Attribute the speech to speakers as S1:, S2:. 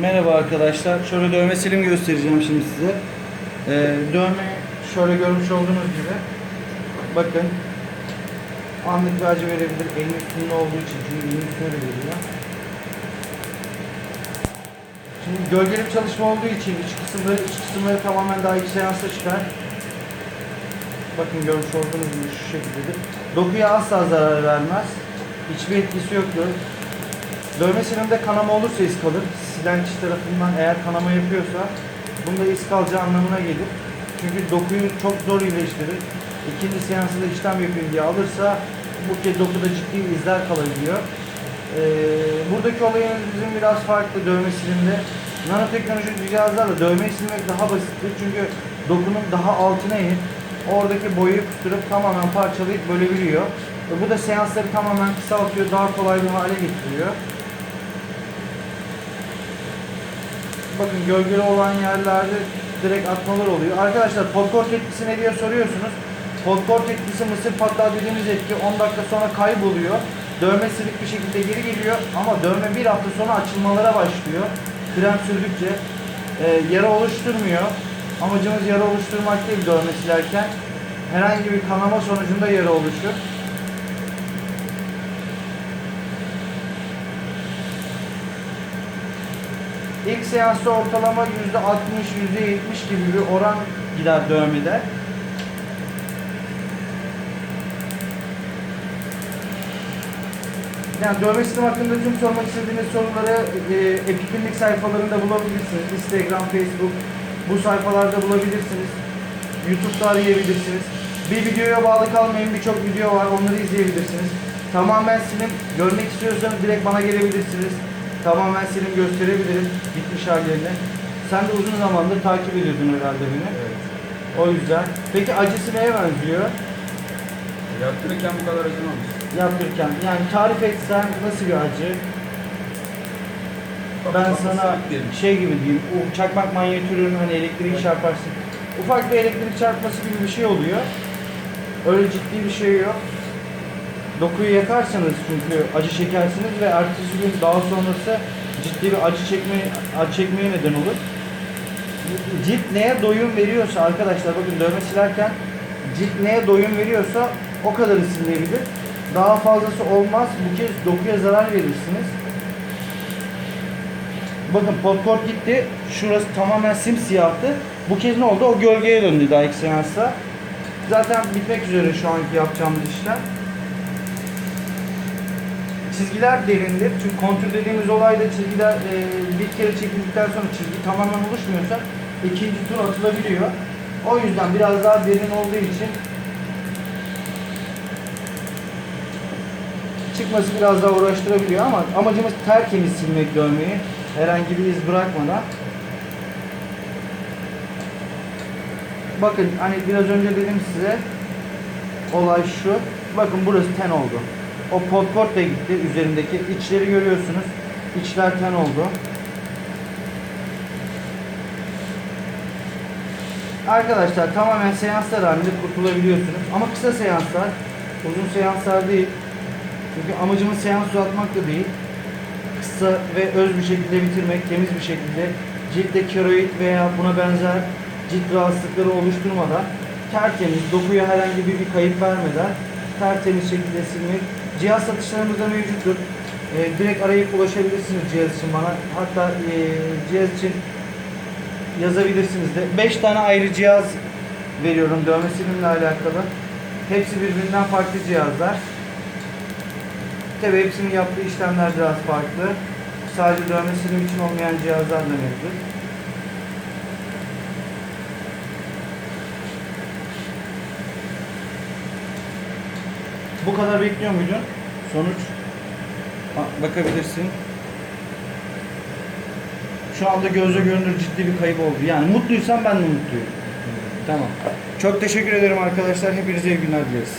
S1: Merhaba arkadaşlar. Şöyle dövme silim göstereceğim şimdi size. Ee, dövme şöyle görmüş olduğunuz gibi. Bakın. Anlık acı verebilir. Elin üstünde olduğu için. Çünkü elin üstüne veriyor. Şimdi gölgeli çalışma olduğu için iç kısımları, iç kısımları tamamen daha ilk seansta çıkar. Bakın görmüş olduğunuz gibi şu şekildedir. Dokuya asla zarar vermez. Hiçbir etkisi yoktur. Dövme silimde kanama olursa iz kalır. Silen tarafından eğer kanama yapıyorsa bunda iz kalacağı anlamına gelir. Çünkü dokuyu çok zor iyileştirir. İkinci seansı da işlem yapayım diye alırsa bu kez dokuda ciddi izler kalabiliyor. Ee, buradaki olayımız bizim biraz farklı dövme silimde. Nanoteknolojik cihazlarla dövmeyi silmek daha basittir. Çünkü dokunun daha altına inip oradaki boyayı kusturup tamamen parçalayıp bölebiliyor. Ve bu da seansları tamamen kısaltıyor, daha kolay bir hale getiriyor. Bakın gölgeli olan yerlerde direkt atmalar oluyor. Arkadaşlar podkort etkisi ne diye soruyorsunuz. Podkort etkisi mısır patlağı dediğimiz etki 10 dakika sonra kayboluyor. Dövme silik bir şekilde geri geliyor ama dövme bir hafta sonra açılmalara başlıyor. Krem sürdükçe e, yara oluşturmuyor. Amacımız yara oluşturmak değil dövme silerken. Herhangi bir kanama sonucunda yara oluşur. İlk seansta ortalama %60, %70 gibi bir oran gider dövmede. Yani dövme sistem hakkında tüm sormak istediğiniz soruları e, Epiklinik sayfalarında bulabilirsiniz. Instagram, Facebook bu sayfalarda bulabilirsiniz. YouTube'da arayabilirsiniz. Bir videoya bağlı kalmayın. Birçok video var. Onları izleyebilirsiniz. Tamamen silim görmek istiyorsanız direkt bana gelebilirsiniz. Tamamen silim gösterebilirim bitmiş hallerini. Sen de uzun zamandır takip ediyordun herhalde beni.
S2: Evet.
S1: O yüzden. Peki acısı neye benziyor?
S2: Yaptırırken bu kadar acımamış.
S1: Yaptırırken. Yani tarif etsen nasıl bir acı? Ben sana
S2: Diyelim.
S1: şey gibi diyeyim, o çakmak manyetürün hani elektrik çarparsın. Ufak bir elektrik çarpması gibi bir şey oluyor. Öyle ciddi bir şey yok. Dokuyu yakarsanız çünkü acı çekersiniz ve ertesi gün daha sonrası ciddi bir acı çekme acı çekmeye neden olur. Cilt neye doyum veriyorsa arkadaşlar bakın dövme silerken cilt neye doyum veriyorsa o kadar silebilir. Daha fazlası olmaz. Bu kez dokuya zarar verirsiniz. Bakın popcorn gitti. Şurası tamamen simsiyahtı. Bu kez ne oldu? O gölgeye döndü daha ilk seansta. Zaten bitmek üzere şu anki yapacağımız işlem. Çizgiler derindir. Çünkü kontür dediğimiz olayda çizgiler e, bir kere çekildikten sonra çizgi tamamen oluşmuyorsa ikinci tur atılabiliyor. O yüzden biraz daha derin olduğu için çıkması biraz daha uğraştırabiliyor ama amacımız tertemiz silmek dövmeyi. Herhangi bir iz bırakmadan. Bakın hani biraz önce dedim size olay şu. Bakın burası ten oldu. O podkort da gitti üzerindeki. içleri görüyorsunuz. İçler ten oldu. Arkadaşlar tamamen seanslar halinde kurtulabiliyorsunuz. Ama kısa seanslar, uzun seanslar değil. Çünkü amacımız seans uzatmak da değil. Kısa ve öz bir şekilde bitirmek, temiz bir şekilde ciltte keroid veya buna benzer cilt rahatsızlıkları oluşturmadan tertemiz, dokuya herhangi bir kayıp vermeden tertemiz şekilde silmek. Cihaz satışlarımız da mevcuttur. Ee, direkt arayıp ulaşabilirsiniz cihaz için bana. Hatta e, cihaz için yazabilirsiniz de. 5 tane ayrı cihaz veriyorum dövme alakalı. Hepsi birbirinden farklı cihazlar. Tabi hepsinin yaptığı işlemler biraz farklı. Sadece dövme için olmayan cihazlar da mevcut. Bu kadar bekliyor muydun? Sonuç? Ba- Bakabilirsin. Şu anda gözle görünür ciddi bir kayıp oldu. Yani mutluysan ben de mutluyum. Tamam. Çok teşekkür ederim arkadaşlar. Hepinize iyi günler dileriz.